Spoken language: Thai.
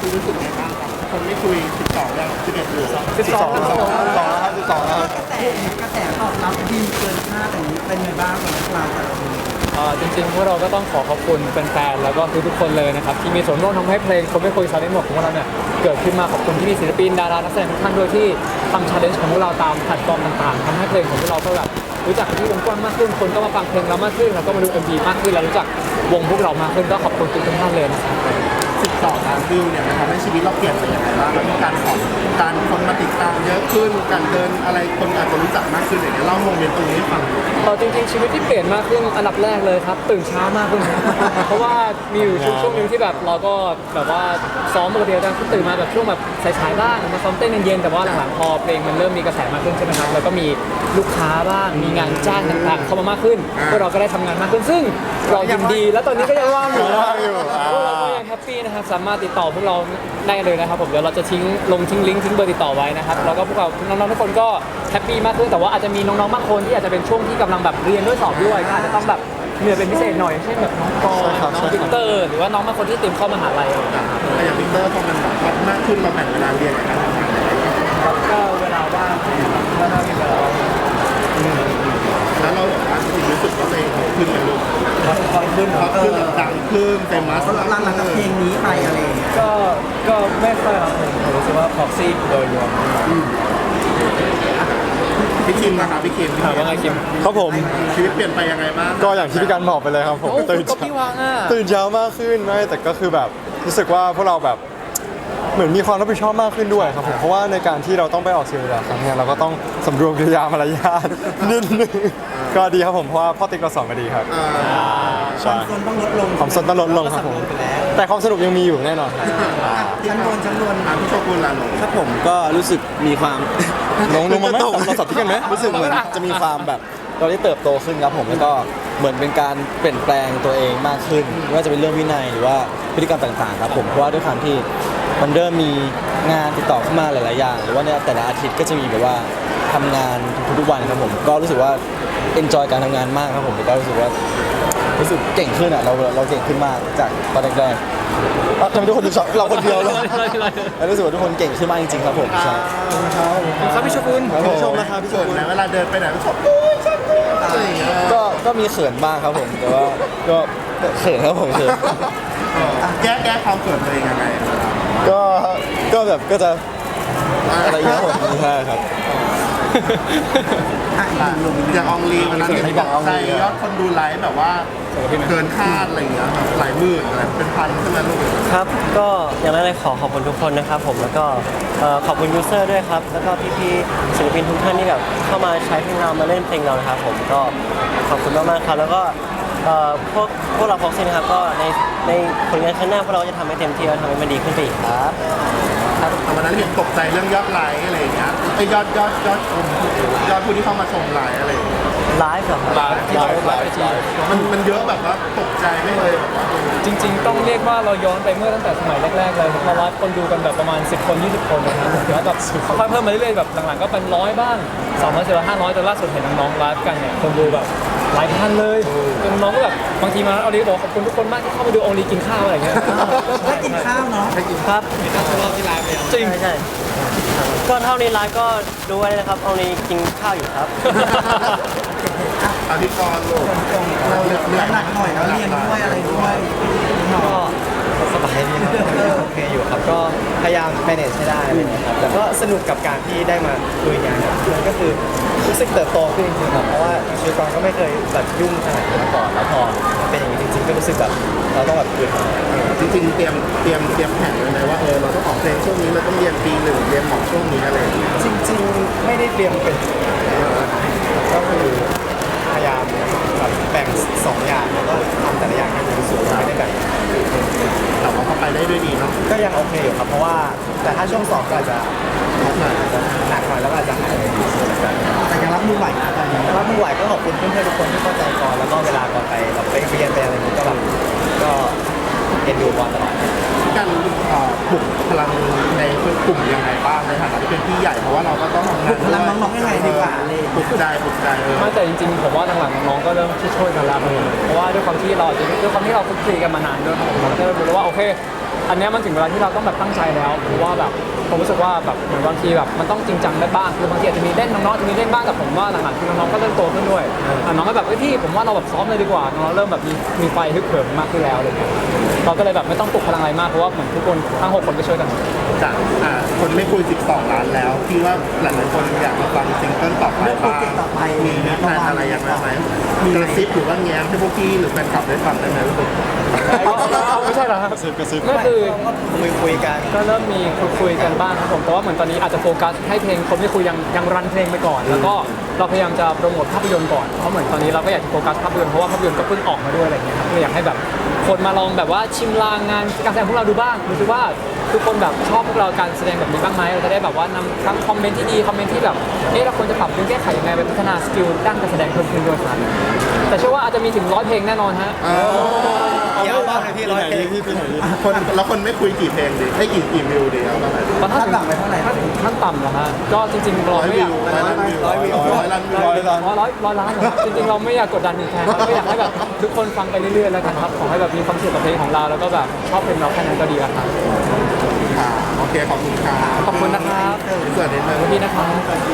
คือรู้สึกไงบ้างครับคนไม่คุย 12 แล้ว11หรือสิบสอง12แล้วครับ12แล้วครับกระแสตอบรับดีเกินคาดอย่างนี้เป็นไงบ้างของเราแต่ละคนเอ่อจริงๆพวกเราก็ต้องขอขอบคุณแฟนๆแล้วก็ทุกๆคนเลยนะครับที่มีส่วนร่วมทำให้เพลงคนไม่คุยชาเลนจ์หมดของพวกเราเนี่ยเกิดขึ้นมาขอบคุณที่มีศิลปินดารานักแสดงทุกท่านด้วยที่ทำชาเลนจ์ของพวกเราตามแพลตฟอร์มต่างๆทำให้เพลงของพวกเราก็แบบรู้จักที่วงกว้างมากขึ้นคนก็มาฟังเพลงเรามากขึ้นแล้วก็มาดู MV มากขึ้นแล้วรู้จักวงพวกเรามากขึ้นก็ขอบคุณทุกๆท่านเลยนะครับ 12ล้านวิวเนี่ยมันทำให้ชีวิตเราเปลี่ยนไปยังไงบ้างแล้วมีการขอการคนมาติดตามเยอะขึ้น การเดินอะไรคนอาจจะรู้จักมากขึ้นอย่างเงี้ยเล่าโมเมนต์ตรงนี้ให้ฟังหน่อยเออจริงๆชีวิตที่เปลี่ยนมากขึ้นอันดับแรกเลยครับ ตื่นเช้ามากขึ้น เพราะว่ามีอยู่ช่วงช่วงหนึงที่แบบเราก็แบบว่าซ้อมปกติจะตื่นมาแบบช่วงแบบสายๆบ้างมาซ้อมเต้นเย็นๆแต่ว่าหลังๆพอเพลงมันเริ่มมีกระแสมากขึ้นใช่ไหมครับแล้วก็มีลูกค้าบ้างมีงานจ้างต่างๆเข้ามามากขึ้นพวกเราก็ได้ทำงานมากขึ้นซึ่งเรายินดี และตอนนี้ก็ยังว่างอยู่ว่างอยู่อ่าพวกเราก็ยัง แฮปปี้นะครับสามารถติดต่อพวกเราได้เลยนะครับผมเดี๋ยวเราจะทิ้งลงทิ้งลิงก์ทิ้งเบอร์ติดต่อไว้นะครับแล้วก็พวกเราน้องๆทุกคนก็แฮปปี้มากขึ้นแต่ว่าอาจจะมีน้องๆบางคนที่อาจจะเป็นช่วงที่กำลังแบบเรียนด้วยสอบด้วยก็อาจจะต้องแบบเหนื่อยเป็นพิเศษหน่อยเช่นแบบน้องกอใช่ครับน้องวิกเตอร์ หรือว่าน้องบางคนที่เตรียมเข้ามหาลัยอะไรอย่างเงี้ยแต่อย่างวิกเตอร์พอมันแบบมากขึ้นเราแบ่งเวลาเรียนกับการทำงานยังไงครับก็เวลาว่างก็น่ามีเวลาว่างแล้วเราแบบว่ารู้สึกว่าตัวเองขึ้นไหม คอยขึ้นเพราะขึ้นแบบดังขึ้นเต็มมาสหลังหลังจากเพลงนี้ไปอะไรอย่างเงี้ยก็ก็ไม่ค่อยครับผมผมรู้สึกว่าพ็อกซี่โดยรวม พี่คิมนะครับพี่คิมถามว่าไงคิม ครับผม ชีวิตเปลี่ยนไปยังไงบ้างก็อย่างที่พี่การบอกไปเลยครับผมตื่นเช้าตื่นเช้ามากขึ้นไม่แต่ก็คือแบบรู้สึกว่าพวกเราแบบเหมือนมีความรับผิดชอบมากขึ้นด้วยครับผมเพราะว่าในการที่เราต้องไปออกสื่อแต่ละครั้งเนี่ยเราก็ต้องสำรวมกิริยามารยาทนิดนึง ก็ดีครับผมเพราะว่าพ่อติ๊กเราสอนมาดีครับอ่าใช่คนต้องลดลงความสนต้องลดลงครับผมไปแล้วแต่ความสนุกยังมีอยู่แน่นอนครับชั้นบนชั้นบนอ่าพี่โชกุนล่ะหนูครับผมก็รู้สึกมีความ ลงลงมาไหมเราสับที่กันไหม รู้สึกเหมือนจะมีความแบบเราได้เติบโตขึ้นครับผมแล้วก็เหมือนเป็นการเปลี่ยนแปลงตัวเองมากขึ้นไม่ว่าจะเป็นเรื่องวินัยหรือว่าพฤติกรรมต่างๆครับผมเพราะว่าด้วยความที่มันเริ่มมีงานติดต่อเข้ามาหลายๆอย่าง หรือว่าในแต่ละอาทิตย์ก็จะมีแบบว่า ทำงานทุกๆวันครับผมก็รู้สึกว่า enjoy การทำงานมากครับผมแล้วก็รู้สึกว่ารู้สึกเก่งขึ้นอะเราเราเก่งขึ้นมากจากตอนแรกๆเอ้าทำไมทุกคนดูช็อกเราคนเดียวเลยแล้วรู้สึกว่าทุกคนเก่งขึ้นมากจริงๆครับผมใช่ครับพี่ชกุลครับผมชมนะครับพี่ชเกิดมไหมเวลาเดินไปไหนก็ชอบกูชอบกูอะไรอย่างเงี้ยก็ก็มีเขินบ้างครับผมแต่ว่าก็เขินครับผมเขินแก้แก้ความเกิดตัวเองยังไงก็ก็แบบก็จะอะไรอย่างเงี้ยครับผมใช่ครับ อะอีกหนึ่งลงอย่างอองลีวันนั้นเห็นบอกใจยอดคนดูไลฟ์แบบว่าเกินคาดอะไรอย่างเงี้ยครับหลายหมื่นอะไรเป็นพันใช่ไหมลูกครับ ก็อย่างแรกเลยขอขอบคุณทุกคนนะครับผมแล้วก็เอ่อขอบคุณยูเซอร์ด้วยครับ แล้วก็พี่ๆศิลปินทุกท่านที่แบบเข้ามาใช้เพลงเรามาเล่นเพลงเรานะครับผมก็ขอบคุณมากๆครับ แล้วก็เอ่อพวกพวกเราฟ็อกซี่นะครับก็ในในผลงานข้างหน้าพวกเราก็จะทำให้เต็มที่และทำให้มันดีขึ้นไปอีกครับครับวันนั้นเห็นตกใจเรื่องยอดไลค์อะไรอย่างเงี้ย ไอ้ยอดยอดยอดชมยอดผู้ที่เข้ามาชมไลค์อะไรอย่างเงี้ยไลฟ์เหรอครับไลฟ์ที่เราไลฟ์ไอจีมันมันเยอะแบบว่าตกใจไม่เคยแบบว่าจริง ๆ ต้องเรียกว่าเราย้อนไปเมื่อตั้งแต่สมัยแรก ๆ เลยเราไลฟ์คนดูกันแบบประมาณ 10 คน 20 คนนะครับแล้วแบบค่อยๆเพิ่มมาเรื่อยๆแบบหลังๆก็เป็นร้อยบ้าง200 400 500จนล่าสุดเห็นน้องๆไลฟ์กันเนี่ยคนดูแบบหลายพันเลยจนน้องก็แบบบางทีมาเอาลีบอกขอบคุณทุกคนมากที่เข้ามาดูเอาลีกินข้าวอะไรอย่างเงี้ยได้กินข้าวเนาะครับรอบที่ไลฟ์ไปจริงใช่ ก็เท่านี้ไลฟ์ก็ดูไว้เลยนะครับ เอานี้กินข้าวอยู่ครับอาทิตย์ก่อนลูกเราเลือกเลือกหนักหน่อยแล้วเรียนด้วยอะไรด้วยก็สบายดีครับโอเคอยู่ครับก็พยายาม manage ให้ได้อะไรอย่างเงี้ยครับแต่ก็สนุกกับการที่ได้มาคุยงานกับเพื่อนก็คือรู้สึกเติบโตขึ้นจริงๆครับเพราะว่าชีวิตกองก็ไม่เคยแบบยุ่งขนาดนี้มาก่อนแล้วพอมันเป็นอย่างนี้จริงๆ ก็รู้สึกแบบเราต้องแบบคุยกันจริงๆเตรียมเตรียมเตรียมแผนไว้ไหมว่าเออเราต้องออกเพลงช่วงนี้เราต้องเรียนปีหนึ่งเรียนหมอช่วงนี้อะไรอย่างเงี้ยจริง ๆ ไม่ได้เตรียมเป็นก็คือพยายามแบบแบ่งสองอย่างแล้วก็ทำแต่ละอย่างให้ดีที่สุดไม่ได้แบ่งแต่ว่าเขาไปได้ด้วยดีเนาะก็ยังโอเคอยู่ครับเพราะว่าแต่ถ้าช่วงสอบก็อาจจะ ไหวก็ขอบคุณเพื่อนๆทุกคนที่เข้าใจก่อนแล้วก็เวลาก่อนไปแบบไปเรียนไปอะไรนี้ก็แบบก็เอ็นดูก่อนตลอด การเอ่อปลุกพลังในกลุ่มยังไงบ้างในฐานะที่เป็นพี่ใหญ่เพราะว่าเราก็ต้องทำงานปลุกพลังน้องๆยังไงดีกว่าเลยปลุกใจปลุกใจเออ ไมาแต่จริงๆผมว่าหลังๆน้องๆก็เริ่มช่วยๆกันแล้วเพราะว่าด้วยความที่เราด้วยความที่เราคุกคีกันมานานด้วยครับผมเราก็เริ่มรู้แล้วว่าโอเค อันเนี้ยมันถึงเวลาที่เราต้องแบบตั้งใจแล้วเพราะว่าแบบผมรู้สึกว่าแบบเหมือนบางทีแบบมันต้องจริงจังได้บ้างคือบางทีอาจจะมีเล่นน้องๆอาจจะมีเล่นบ้างแต่ผมว่าหลังๆคือน้องๆก็เริ่มโตขึ้นด้วยอะน้องก็แบบเอ้ยพี่ผมว่าเราแบบซ้อมเลยดีกว่าน้องๆเริ่มแบบมีมีไฟฮึกเหิมมากขึ้นแล้วอะไรเงี้ยเราก็เลยแบบไม่ต้องปลุกพลังอะไรมากเพราะว่าเหมือนทุกคนทั้งหกคนก็ช่วยกัน จากอ่าคนไม่คุย 12 ล้านแล้วพี่ว่าหลายๆคนอยากมาฟังซิงเกิลต่อไปเรื่องโปรบ้าง เจกต์ต่อไปมีแผนอะไรอย่างไรไหมมีกระซิบหรือว่าแง้มให้พวกพี่หรือแฟนคลับได้ฟังได้ไหมลูกไม่ใช่เหรอครับกระซิบกระซิบ ก็คือคุยคุยกัน ก็เริ่มมีคุยคุยกันบ้างครับผมแต่ว่าเหมือนตอนนี้อาจจะโฟกัสให้เพลงคนไม่คุยยังยังรันเพลงไปก่อน แล้วก็เราพยายามจะโปรโมทภาพยนตร์ก่อนเพราะเหมือนตอนนี้เราก็อยากจะโฟกัสภาพยนตร์เพราะว่าภาพยนตร์ก็เพิ่งออกมาด้วยอะไรอย่างเงี้ยครับก็เลยอยากให้แบบ คนมาลองแบบว่าชิมลางงานการแสดงพวกเราดูบ้างดูสิว่าทุกคนแบบชอบพวกเราการแสดงแบบนี้บ้างไหมเราจะได้แบบว่านำทั้งคอมเมนต์ที่ดีคอมเมนต์ที่แบบเอ๊ะเราควรจะปรับปรุงแก้ไขยังไงไปพัฒนาสกิลด้านการแสดงเพิ่มขึ้นด้วยครับแต่เชื่อว่าอาจจะมีถึงร้อยเพลงแน่นอนฮะากเลยพี่ร้อยเพลงพี่พี่ไหนดีคนแล้วคนไม่คุยกี่เพลงดีให้กี่กี่วิวดีเอาประมาณตอนถ้าคาดหวังไว้เท่าไหร่ถ้าขั้นต่ำเหรอฮะก็จริงๆเราร้อยไม่วิอยากวร้อยล้านวิวร้อยวิวร้อยล้านวิว ร้อยล้านร้อยร้อยล้านเหรอครับจริงๆเราไม่อยากกดดันแทนครับก็อยากให้แบบทุกคนฟังไปเรื่อยๆแล้วกันครับขอให้แบบมีความสุขกับเพลงของเราแล้วก็แบบชอบเพลงเราแค่นั้นก็ดีแล้วครับค่ะโอเคขอบคุณครับขอบคุณนะครับสวัสดีเลยขอบคุณนะครับ